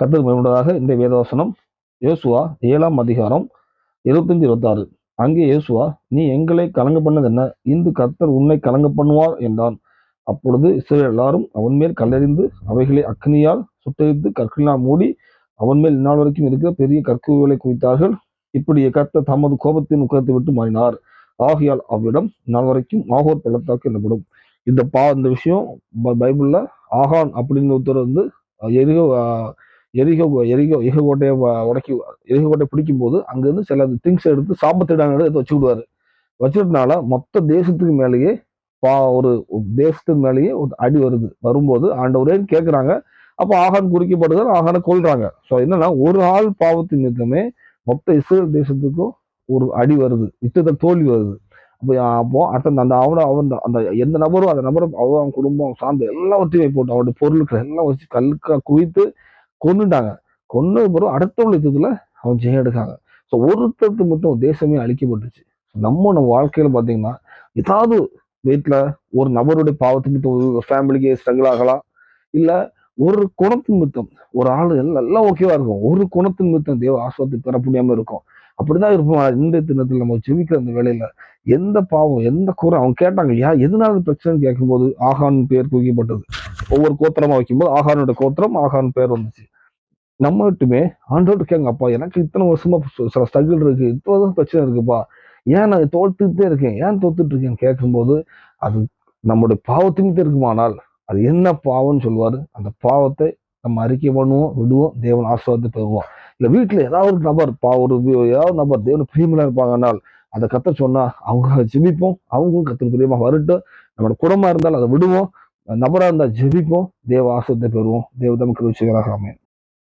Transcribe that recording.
கத்தர் மேம்பட்டதாக இந்த வேதவசனம். யோசுவா ஏழாம் அதிகாரம் இருபத்தஞ்சு இருபத்தாறு. அங்கே யோசுவா நீ எங்களை கலங்க பண்ணது என்ன இந்து கர்த்தர் உன்னை கலங்க பண்ணுவார் என்றான். அப்பொழுது இஸ்ரேல் எல்லாரும் அவன் மேல் கல்லறிந்து அவைகளை அக்னியால் சுட்டரித்து கற்களினால் மூடி அவன் மேல் இந்நாள் வரைக்கும் இருக்கிற பெரிய கற்குகளை குவித்தார்கள். இப்படி கர்த்தர் தமது கோபத்தின் உக்கத்தை விட்டு மாறினார். ஆகையால் அவ்விடம் நாள் வரைக்கும் ஆகோர் பள்ளத்தாக்கு எனப்படும். இந்த பா இந்த விஷயம் ப- பைபிள்ல ஆகான் அப்படின்னு ஒருத்தர் வந்து அஹ், எரிகோ எரிகோ எரிகோ கோட்டையை உடக்கி உடைக்கி எரிகோ கோட்டையை பிடிக்கும் போது சில திங்ஸ் எடுத்து சாம்பத்திடான எடுத்து வச்சு விடுவார். வச்சுட்டனால மொத்த தேசத்துக்கு மேலேயே பா ஒரு தேசத்துக்கு மேலேயே ஒரு அடி வருது. வரும்போது ஆண்டவரேன்னு கேட்குறாங்க. அப்போ ஆகான் குறிக்கப்படுகிறார் ஆகானை கொள்றாங்க ஸோ என்னன்னா ஒரு ஆள் பாவத்தின் நிமித்தமே மொத்த இஸ்ரேல் தேசத்துக்கும் ஒரு அடி வருது. யுத்தத்தில் தோல்வி வருது. அப்போ அப்போ அடுத்த அந்த அவனை அவன் அந்த எந்த நபரும் அந்த நபரும் அவன் அவன் குடும்பம் சார்ந்த எல்லாவற்றையும் போட்டு அவனுடைய பொருட்கள் எல்லாம் வச்சு கல்லுக்கா குவித்து கொண்டுட்டாங்க கொன்ன பிறகு அடுத்தவங்க யுத்தத்தில் அவன் ஜெயம் எடுக்காங்க ஸோ ஒருத்தருக்கு மட்டும் தேசமே அழிக்கப்பட்டுச்சு. நம்ம நம்ம வாழ்க்கையில் பார்த்தீங்கன்னா ஏதாவது வீட்டில் ஒரு நபருடைய பாவத்து ஒரு ஃபேமிலிக்கு ஸ்ட்ரகிள் ஆகலாம். இல்லை ஒரு குணத்தின் மித்தம் ஒரு ஆள் எல்லாம் எல்லாம் ஓகேவா இருக்கும். ஒரு குணத்தின் மித்தம் தேவ ஆசுவத்தை பெற முடியாமல் இருக்கும். அப்படிதான் இருப்போம். இன்றைய தினத்தில் நம்ம ஜெபிக்கிற அந்த வேலையில எந்த பாவம் எந்த குறை அவங்க கேட்டாங்க யா எதனால பிரச்சனைன்னு? கேட்கும்போது ஆகான் பேர் குவிக்கப்பட்டது ஒவ்வொரு கோத்திரமா வைக்கும்போது ஆகானோட கோத்திரம் ஆகான் பேர் வந்துச்சு. நம்ம மட்டுமே ஆண்டோட்டு கேங்க அப்பா. எனக்கு இத்தனை வருஷமா சில ஸ்ட்ரகிள் இருக்கு. இத்தனை பிரச்சனை இருக்குப்பா. ஏன் நான் தோத்துட்டே இருக்கேன்? ஏன் தோத்துட்டு இருக்கேன்னு கேட்கும்போது அது நம்முடைய பாவத்தின் இருக்குமானால் அது என்ன பாவம்னு சொல்லுவார்? அந்த பாவத்தை நம்ம அறிக்கை பண்ணுவோம் விடுவோம் தேவன் ஆசீர்வாதத்தை பெறுவோம். இல்லை வீட்டில் ஏதாவது ஒரு நபர் பா ஒரு ஏதாவது நபர் தேவன் பிரியமில்லா இருப்பாங்கனால் அதை கத்த சொன்னால் அவங்க ஜிபிப்போம் அவங்களும் கத்திர பிரியமாக வரட்டும். நம்மளோட குடமாக இருந்தால் அதை விடுவோம். நபராக இருந்தால் ஜெபிப்போம். தேவ ஆசத்தை பெறுவோம். தேவ தமக்கு ருச்சிகராக அமையும்